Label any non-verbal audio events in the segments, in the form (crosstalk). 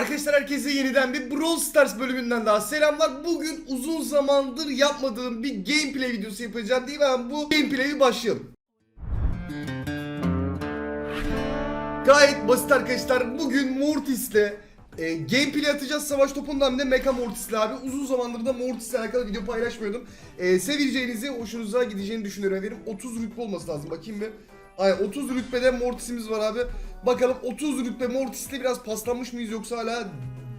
Arkadaşlar herkese yeniden bir Brawl Stars bölümünden daha selamlar. Bugün uzun zamandır yapmadığım bir gameplay videosu yapacağım mi? Ben bu gameplay'i başlayalım. Gayet basit arkadaşlar. Bugün Mortis'le e, gameplay atacağız savaş topundan hem de Mecha Mortis'le abi. Uzun zamandır da Mortis'le alakalı video paylaşmıyordum. E, seveceğinizi, hoşunuza gideceğini düşünüyorum efendim. 30 rütbe olması lazım. Bakayım bir. Aynen 30 rütbede Mortis'imiz var abi. Bakalım 30 rütbe Mortis'le biraz paslanmış mıyız yoksa hala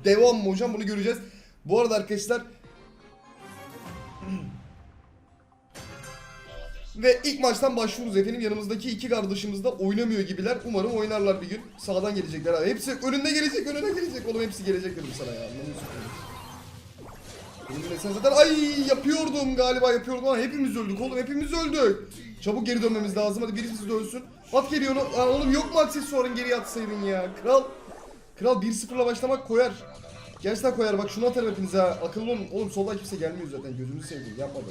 devam mı hocam bunu göreceğiz. Bu arada arkadaşlar (clears throat) Ve ilk maçtan başlıyoruz efendim. Yanımızdaki iki kardeşimiz de oynamıyor gibiler. Umarım oynarlar bir gün. Sağdan gelecekler abi. Hepsi önünde gelecek, önüne gelecek. Oğlum hepsi gelecek dedim sana ya. Anlamıyorsun. Önümde sen zaten ay yapıyordum galiba yapıyordum ama hepimiz öldük oğlum hepimiz öldük. Çabuk geri dönmemiz lazım hadi birisi de ölsün. At geliyor onu. Oğlum yok mu aksesuarın geri atsaydın ya. Kral. Kral 1-0'la başlamak koyar. Gerçekten koyar bak şunu atarım hepinize. Akıllı olun. Oğlum soldan kimse gelmiyor zaten gözünü seveyim yapma.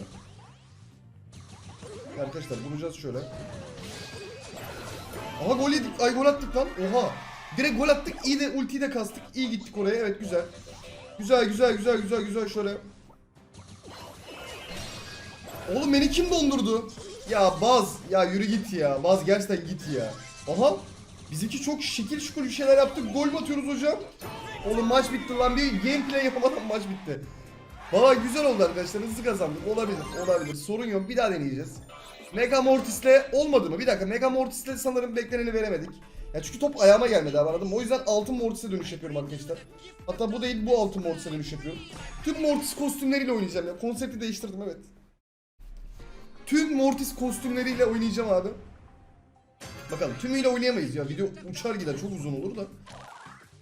Arkadaşlar bulacağız şöyle. Aha gol yedik. Ay gol attık lan. Oha. Direkt gol attık. İyi de ultiyi de kastık. İyi gittik oraya. Evet güzel. Güzel güzel güzel güzel güzel şöyle. Oğlum beni kim dondurdu? Ya Baz ya yürü git ya. Baz gerçekten git ya. Aha. Bizimki çok şekil şukul bir şeyler yaptık. Gol atıyoruz hocam? Oğlum maç bitti lan. Bir gameplay yapamadan maç bitti. Valla güzel oldu arkadaşlar. Hızlı kazandık. Olabilir. Olabilir. Sorun yok. Bir daha deneyeceğiz. Mega Mortis'le olmadı mı? Bir dakika. Mega Mortis'le sanırım bekleneni veremedik. Ya çünkü top ayağıma gelmedi abi anladın mı? O yüzden altın Mortis'e dönüş yapıyorum arkadaşlar. Hatta bu değil bu altın Mortis'e dönüş yapıyorum. Tüm Mortis kostümleriyle oynayacağım ya. Konsepti değiştirdim evet. Tüm Mortis kostümleriyle oynayacağım abi. Bakalım tümüyle oynayamayız ya. Video uçar gider çok uzun olur da.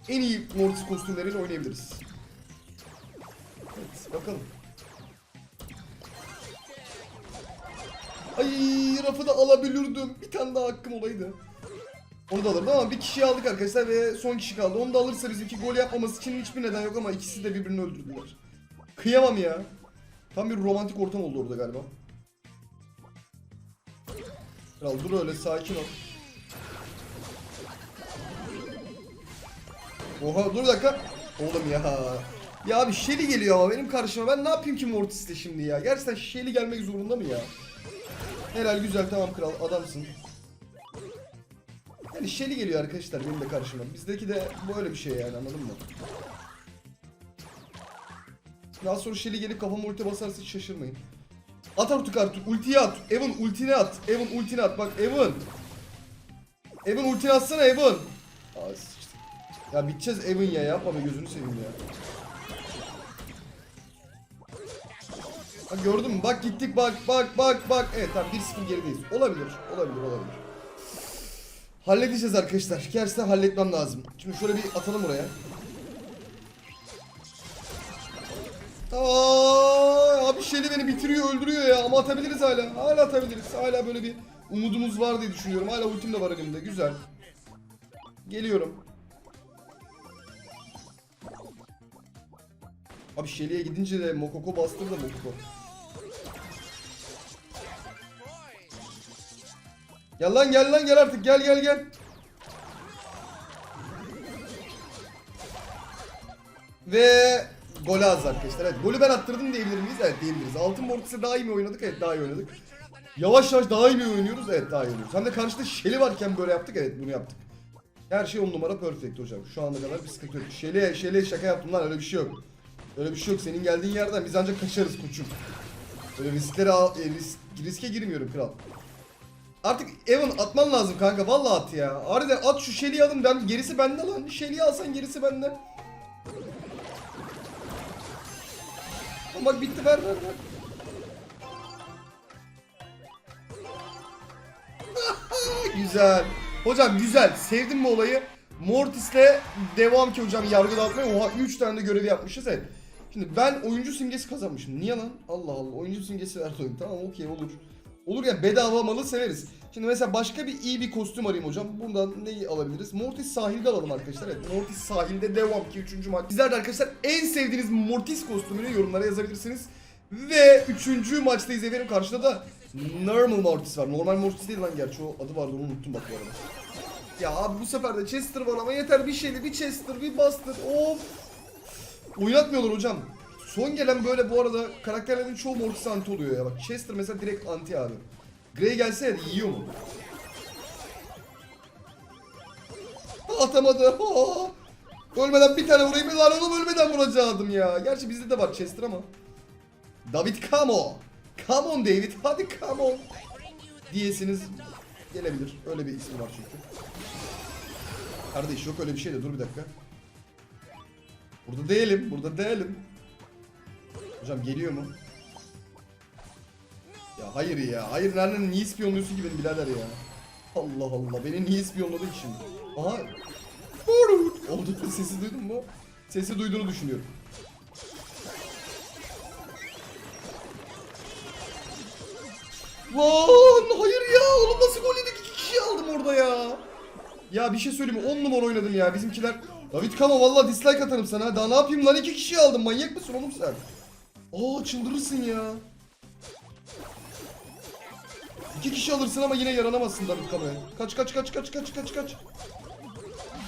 En iyi Mortis kostümleriyle oynayabiliriz. Evet bakalım. Ay rafı da alabilirdim. Bir tane daha hakkım olaydı. Onu da alırdım ama bir kişiyi aldık arkadaşlar ve son kişi kaldı. Onu da alırsa bizimki gol yapmaması için hiçbir neden yok ama ikisi de birbirini öldürdüler. Kıyamam ya. Tam bir romantik ortam oldu orada galiba. Kral dur öyle sakin ol. Oha dur bir dakika. Oğlum ya. Ya abi Shelly geliyor ama benim karşıma. Ben ne yapayım ki Mortis'te şimdi ya? Gerçekten Shelly gelmek zorunda mı ya? Helal güzel tamam kral adamsın. Yani Shelly geliyor arkadaşlar benim de karşıma. Bizdeki de böyle bir şey yani anladın mı? Daha sonra Shelly gelip kafama ulti basarsa hiç şaşırmayın. At artık artık ultiyi at. Evan ultini at. Evan ultini at. Bak Evan. Evan ultini atsana Evan. Ya biteceğiz Evan ya yapma be gözünü seveyim ya. Bak gördün mü? Bak gittik bak bak bak bak. Evet tamam 1-0 gerideyiz. Olabilir. Olabilir olabilir. Halledeceğiz arkadaşlar. Gerçekten halletmem lazım. Şimdi şöyle bir atalım oraya. Aa, abi Shelly beni bitiriyor, öldürüyor ya. Ama atabiliriz hala. Hala atabiliriz. Hala böyle bir umudumuz var diye düşünüyorum. Hala ultim de var elimde. Güzel. Geliyorum. Abi Shelly'e gidince de Mokoko bastır da Mokoko. Gel lan gel lan gel artık gel gel gel. Ve golü az arkadaşlar. Evet golü ben attırdım diyebilir miyiz? Evet diyebiliriz. Altın Mortis'e daha iyi mi oynadık? Evet daha iyi oynadık. Yavaş yavaş daha iyi mi oynuyoruz? Evet daha iyi oynuyoruz. Hem de karşıda Shelly varken böyle yaptık. Evet bunu yaptık. Her şey on numara perfect hocam. Şu ana kadar bir sıkıntı yok. Shelly'e Shelly'e şaka yaptım lan öyle bir şey yok. Öyle bir şey yok. Senin geldiğin yerden biz ancak kaçarız koçum. Öyle risklere e, risk, riske girmiyorum kral. Artık Evan atman lazım kanka. Vallahi at ya. Harbiden at şu Shelly'i alın. Ben gerisi bende lan. Shelly'i alsan gerisi bende. Bak bitti ver ver ver. (laughs) güzel. Hocam güzel. Sevdim mi olayı? Mortis'le devam ki hocam yargı dağıtmaya. Oha 3 tane de görevi yapmışız evet. Şimdi ben oyuncu simgesi kazanmışım. Niye lan? Allah Allah. Oyuncu simgesi verdi oyun. Tamam okey olur. Olur ya bedava malı severiz. Şimdi mesela başka bir iyi bir kostüm arayayım hocam. Bundan neyi alabiliriz? Mortis sahilde alalım arkadaşlar. Evet Mortis sahilde devam ki 3. maç. Sizler de arkadaşlar en sevdiğiniz Mortis kostümünü yorumlara yazabilirsiniz. Ve 3. maçtayız efendim. Karşıda da Normal Mortis var. Normal Mortis değil lan gerçi o adı vardı onu unuttum bak bu arada. Ya abi bu sefer de Chester var ama yeter bir şeyle bir Chester bir Buster. Of. Oynatmıyorlar hocam. Son gelen böyle bu arada karakterlerin çoğu Mortis anti oluyor ya. Bak Chester mesela direkt anti abi. Grey gelse ya yiyor mu? Atamadı. (laughs) Ölmeden bir tane vurayım. Lan oğlum ölmeden vuracaktım ya. Gerçi bizde de var Chester ama. David Camo. Come on David. Hadi come on. Diyesiniz gelebilir. Öyle bir ismi var çünkü. Kardeş yok öyle bir şey de dur bir dakika. Burada değilim. Burada değilim. Hocam geliyor mu? Ya hayır ya. Hayır nereden niye ispiyonluyorsun ki beni birader ya? Allah Allah. Beni niye ispiyonladı ki şimdi? Aha. Oldu. Sesi duydun mu? Sesi duyduğunu düşünüyorum. Lan hayır ya oğlum nasıl gol yedik iki kişi aldım orada ya. Ya bir şey söyleyeyim mi 10 numara oynadım ya bizimkiler. David Kama valla dislike atarım sana daha ne yapayım lan iki kişi aldım manyak mısın oğlum sen? Aa çıldırırsın ya. İki kişi alırsın ama yine yaranamazsın David Kama'ya. Kaç kaç kaç kaç kaç kaç kaç.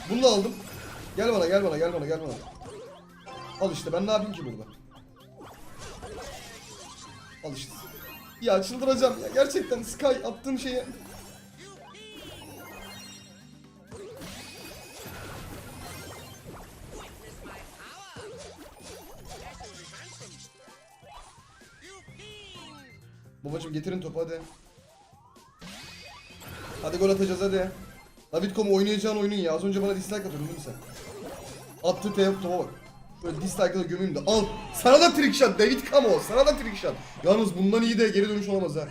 Bunu da aldım. Gel bana gel bana gel bana gel bana. Al işte ben ne yapayım ki burada? Al işte. Ya çıldıracağım ya gerçekten Sky attığım şeye. Getirin topu hadi. Hadi gol atacağız hadi. David.com oynayacağın oyunun ya. Az önce bana dislike atıyordun değil mi sen? Attığı teyap topa bak. Şöyle dislike'ı da gömeyim de al. Sana da trick shot David Camo. Sana da trick shot. Yalnız bundan iyi de geri dönüş olamaz ha.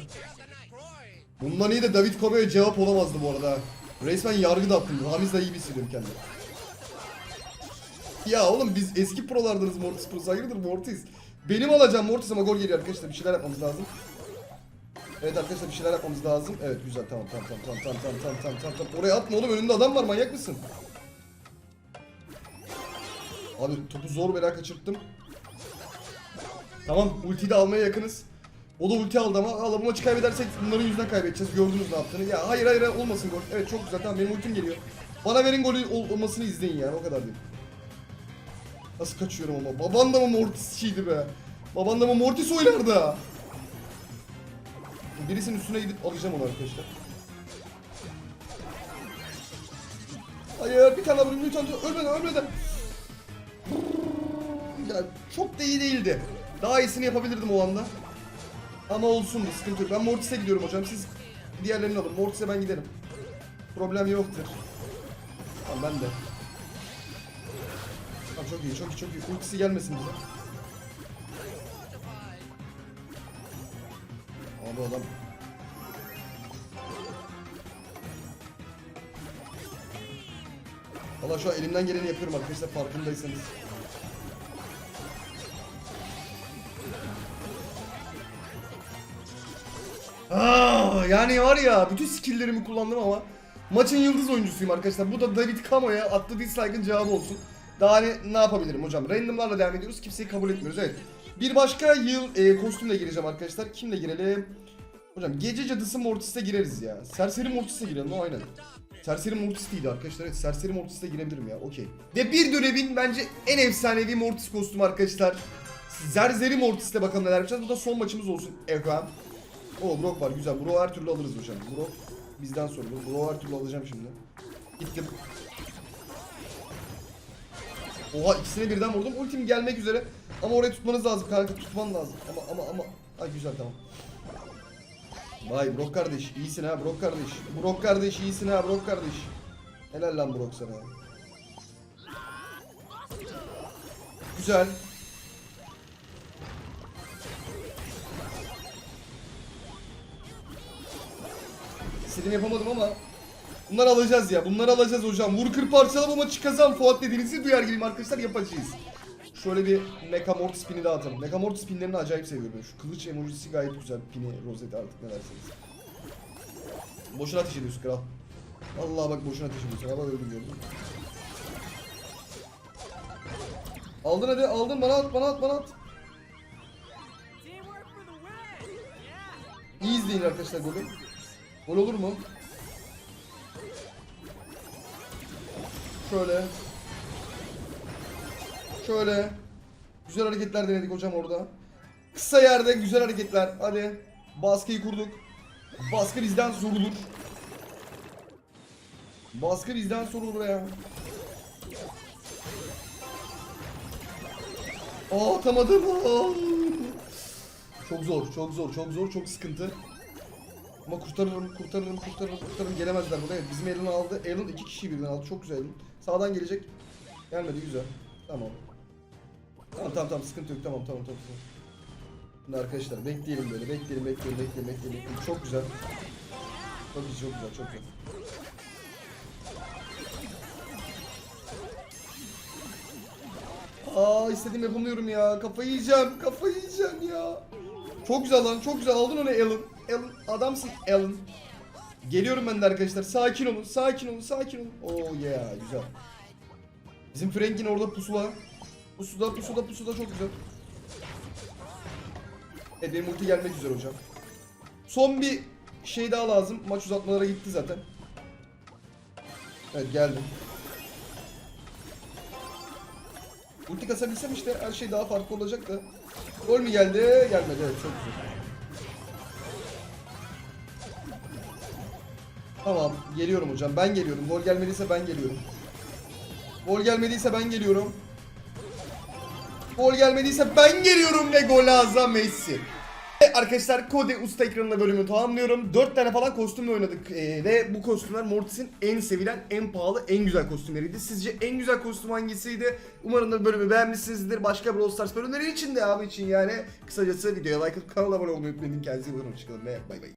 Bundan iyi de David Camo'ya cevap olamazdı bu arada. Resmen yargı da attım. Ramiz de iyi bir hissediyorum kendimi. Ya oğlum biz eski prolardınız Mortis Pros. Hayırdır Mortis? Benim alacağım Mortis ama gol geliyor arkadaşlar. Bir şeyler yapmamız lazım. Evet arkadaşlar bir şeyler yapmamız lazım. Evet güzel tamam tamam tamam tamam tamam tamam tamam tamam tamam tamam. Oraya atma oğlum önünde adam var manyak mısın? Abi topu zor bela kaçırttım. Tamam ultiyi de almaya yakınız. O da ulti aldı ama Allah bu maçı kaybedersek bunların yüzünden kaybedeceğiz. Gördünüz ne yaptığını. Ya hayır hayır olmasın gol. Evet çok güzel tamam benim ultim geliyor. Bana verin golü ol- olmasını izleyin yani o kadar değil. Nasıl kaçıyorum ama. Baban da mı Mortis'çiydi be? Baban da mı Mortis oynardı? Birisinin üstüne gidip alacağım onu arkadaşlar. Hayır bir tane vurayım lütfen ölmeden ölmeden. Ya çok da iyi değildi. Daha iyisini yapabilirdim o anda. Ama olsun sıkıntı yok. Ben Mortis'e gidiyorum hocam. Siz diğerlerini alın. Mortis'e ben giderim. Problem yoktur. Tamam ben de. Tamam çok iyi çok iyi çok iyi. Ultisi gelmesin bize. Abi adam. Valla şu an elimden geleni yapıyorum arkadaşlar farkındaysanız. Aa, yani var ya bütün skilllerimi kullandım ama maçın yıldız oyuncusuyum arkadaşlar. Bu da David Camo'ya attığı dislike'ın cevabı olsun. Daha ne, ne yapabilirim hocam? Randomlarla devam ediyoruz. Kimseyi kabul etmiyoruz. Evet. Bir başka yıl e, kostümle gireceğim arkadaşlar. Kimle girelim? Hocam gece cadısı Mortis'e gireriz ya. Serseri Mortis'e girelim o aynen. Serseri Mortis değildi arkadaşlar. Evet, Serseri Mortis'e girebilirim ya. Okey. Ve bir dönemin bence en efsanevi Mortis kostümü arkadaşlar. Zerzeri Mortis'le bakalım neler yapacağız. Bu da son maçımız olsun. Efendim. O Brock var güzel. Brock her türlü alırız hocam. Brock bizden sorumlu. Brock her türlü alacağım şimdi. Gittim. Oha ikisine birden vurdum. Ultim gelmek üzere. Ama orayı tutmanız lazım kanka. Tutman lazım. Ama ama ama. Ay güzel tamam. Vay Brock kardeş iyisin ha Brock kardeş. Brock kardeş iyisin ha Brock kardeş. Helal lan Brock sana. Güzel. İstediğimi yapamadım ama Bunları alacağız ya. Bunları alacağız hocam. Vur kır parçala bu maçı kazan Fuat dediğinizi duyar gibiyim arkadaşlar yapacağız. Şöyle bir Mecha Mortis pini daha atalım. Mecha Mortis pinlerini acayip seviyorum. Şu kılıç emojisi gayet güzel. Pini, rozeti artık ne derseniz. Boşuna ateş ediyorsun kral. Allah bak boşuna ateş ediyorsun. Ama öldüm gördün. mü? Aldın hadi aldın bana at bana at bana at. İyi izleyin arkadaşlar golü. Gol olur mu? Şöyle. Şöyle. Güzel hareketler denedik hocam orada. Kısa yerde güzel hareketler. Hadi. Baskıyı kurduk. Baskı bizden sorulur. Baskı bizden sorulur ya. Aa atamadım. Aa. Çok zor, çok zor, çok zor, çok sıkıntı. Ama kurtarırım, kurtarırım, kurtarırım, kurtarırım. Gelemezler buraya. Bizim Alan aldı. Alan iki kişiyi birden aldı. Çok güzel Alan. Sağdan gelecek. Gelmedi, güzel. Tamam. Tamam tamam tamam sıkıntı yok. Tamam tamam tamam. Şimdi arkadaşlar bekleyelim böyle. Bekleyelim, bekleyelim, bekleyelim, bekleyelim. bekleyelim. Çok güzel. Çok güzel, çok güzel, çok güzel. Aa istediğim yapamıyorum ya. Kafayı yiyeceğim. Kafayı yiyeceğim ya. Çok güzel lan. Çok güzel. Aldın onu Alan. Alan. Adamsın Alan. Geliyorum ben de arkadaşlar. Sakin olun. Sakin olun. Sakin olun. Oh yeah. Güzel. Bizim Frank'in orada pusula. Pusuda pusuda pusuda çok güzel. Evet benim ulti gelmek üzere hocam. Son bir şey daha lazım. Maç uzatmalara gitti zaten. Evet geldim. Ulti kasabilsem işte her şey daha farklı olacak da. Gol mü geldi? Gelmedi evet çok güzel. Tamam geliyorum hocam ben geliyorum. Gol gelmediyse ben geliyorum. Gol gelmediyse ben geliyorum. Gol gelmediyse ben geliyorum ve gol azam Messi. Arkadaşlar Kode Usta ekranında bölümü tamamlıyorum. 4 tane falan kostümle oynadık Ee, ve bu kostümler Mortis'in en sevilen, en pahalı, en güzel kostümleriydi. Sizce en güzel kostüm hangisiydi? Umarım da bölümü beğenmişsinizdir. Başka Brawl Stars bölümleri için de abi için yani. Kısacası videoya like atıp kanala abone olmayı unutmayın. Kendinize iyi bakın. Hoşçakalın ve bay bay.